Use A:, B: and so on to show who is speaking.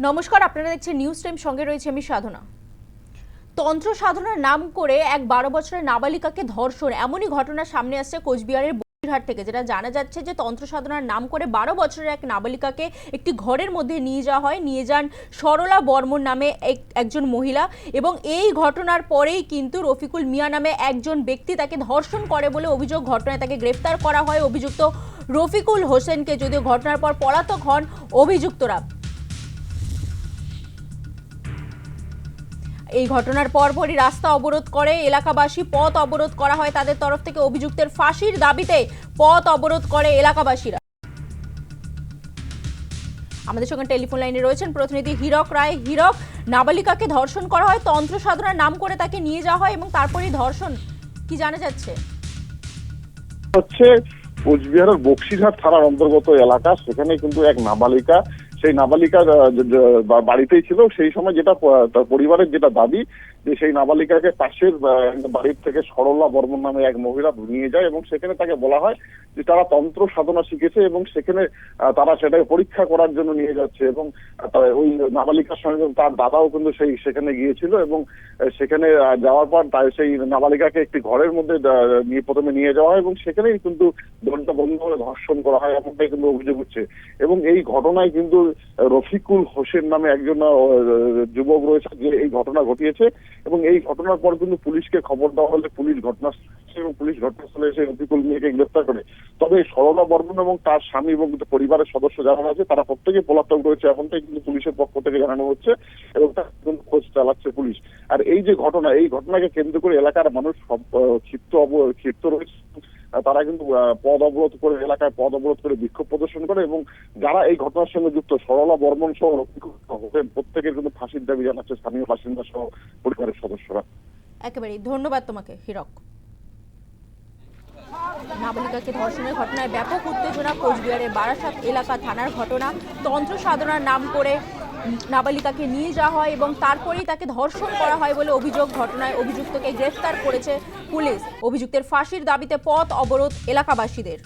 A: নমস্কার, আপনারা দেখছেন নিউজ টাইম সঙ্গে রয়েছে আমি সাধনা। তন্ত্র সাধনার নাম করে এক বারো বছরের নাবালিকাকে ধর্ষণ, এমনই ঘটনা সামনে আসছে কোচবিহারের বসিরহাট থেকে, যেটা জানা যাচ্ছে যে তন্ত্র সাধনার নাম করে বারো বছরের এক নাবালিকাকে একটি ঘরের মধ্যে নিয়ে যাওয়া হয়। নিয়ে যান সরলা বর্মন নামে এক- একজন মহিলা এবং এই ঘটনার পরেই কিন্তু রফিকুল মিয়া নামে একজন ব্যক্তি তাকে ধর্ষণ করে বলে অভিযোগ, ঘটনায় তাকে গ্রেফতার করা হয়। অভিযুক্ত রফিকুল হোসেনকে যদিও ঘটনার পর পলাতক হন অভিযুক্তরা। এই ঘটনার পরপরই রাস্তা অবরোধ করে, এলাকাবাসী পথ অবরোধ করা হয় তাদের তরফ থেকে। অভিযুক্তের ফাঁসির দাবিতে পথ অবরোধ করে এলাকাবাসীরা। আমাদের সঙ্গে টেলিফোন লাইনে রয়েছেন প্রতিনিধি হীরক রায়। হীরক, নাবালিকাকে ধর্ষণ করা হয়, তন্ত্র সাধনার নাম করে তাকে নিয়ে যাওয়া হয় এবং তারপরেই ধর্ষণ কি জানা যাচ্ছে?
B: হচ্ছে কোচবিহারের বক্সিরহাট থানার অন্তর্গত এলাকা, সেখানে কিন্তু এক নাবালিকা সেই নাবালিকা আহ, যে- যে বা- বাড়িতেই ছিল সেই সময় যেটা তার পরিবারের যেটা দাবি যে সেই নাবালিকাকে পাশের বাড়ির থেকে সরলা বর্মন নামে এক মহিলা নিয়ে যায় এবং সেখানে তাকে বলা হয় যে তারা তন্ত্র সাধনা শিখেছে এবং সেখানে তারা সেটাকে পরীক্ষা করার জন্য নিয়ে যাচ্ছে এবং ওই নাবালিকার সঙ্গে তার দাদাও কিন্তু সেই সেখানে গিয়েছিল এবং সেখানে যাওয়ার পর তার সেই নাবালিকাকে একটি ঘরের মধ্যে নিয়ে প্রথমে নিয়ে যাওয়া হয় এবং সেখানেই কিন্তু দরজা বন্ধ করে ধর্ষণ করা হয় এমনটাই কিন্তু অভিযোগ হচ্ছে এবং এই ঘটনায় কিন্তু রফিকুল হোসেন নামে একজন যুবক রয়েছে যে এই ঘটনা ঘটিয়েছে। এবং এই ঘটনার পর কিন্তু পুলিশকে খবর দেওয়া হলে পুলিশ ঘটনা এবং পুলিশ ঘটনাস্থলে এসে রফিকুল মিয়াকে গ্রেপ্তার করে। তবে সরলা বর্মন এবং তার স্বামী এবং পরিবারের সদস্য যারা আছে, তারা প্রত্যেকে পলাতক রয়েছে। এমনটাই কিন্তু পুলিশের পক্ষ থেকে জানানো হচ্ছে এবং তার কিন্তু খোঁজ চালাচ্ছে পুলিশ। আর এই যে ঘটনা, এই ঘটনাকে কেন্দ্র করে এলাকার মানুষ ক্ষিপ্ত ক্ষিপ্ত রয়েছে। তারা কিন্তু পদ অবরোধ করে এলাকায় পদ অবরোধ করে বিক্ষোভ প্রদর্শন করে এবং যারা এই ঘটনার সঙ্গে যুক্ত, সরলা বর্মন সহ প্রত্যেকের কিন্তু ফাঁসির দাবি জানাচ্ছে স্থানীয় বাসিন্দা সহ পরিবারের সদস্যরা।
A: একেবারেই, ধন্যবাদ তোমাকে, হীরক। নাবালিকাকে ধর্ষণের ঘটনায় ব্যাপক উত্তেজনা, কোচবিহারের বারাসাত এলাকা থানার ঘটনা তন্ত্র সাধনার নাম করে নাবালিকাকে নিয়ে যাওয়া হয় এবং তারপরেই তাকে ধর্ষণ করা হয় বলে অভিযোগ ঘটনায় অভিযুক্তকে গ্রেফতার করেছে পুলিশ। অভিযুক্তের ফাঁসির দাবিতে পথ অবরোধ এলাকাবাসীদের।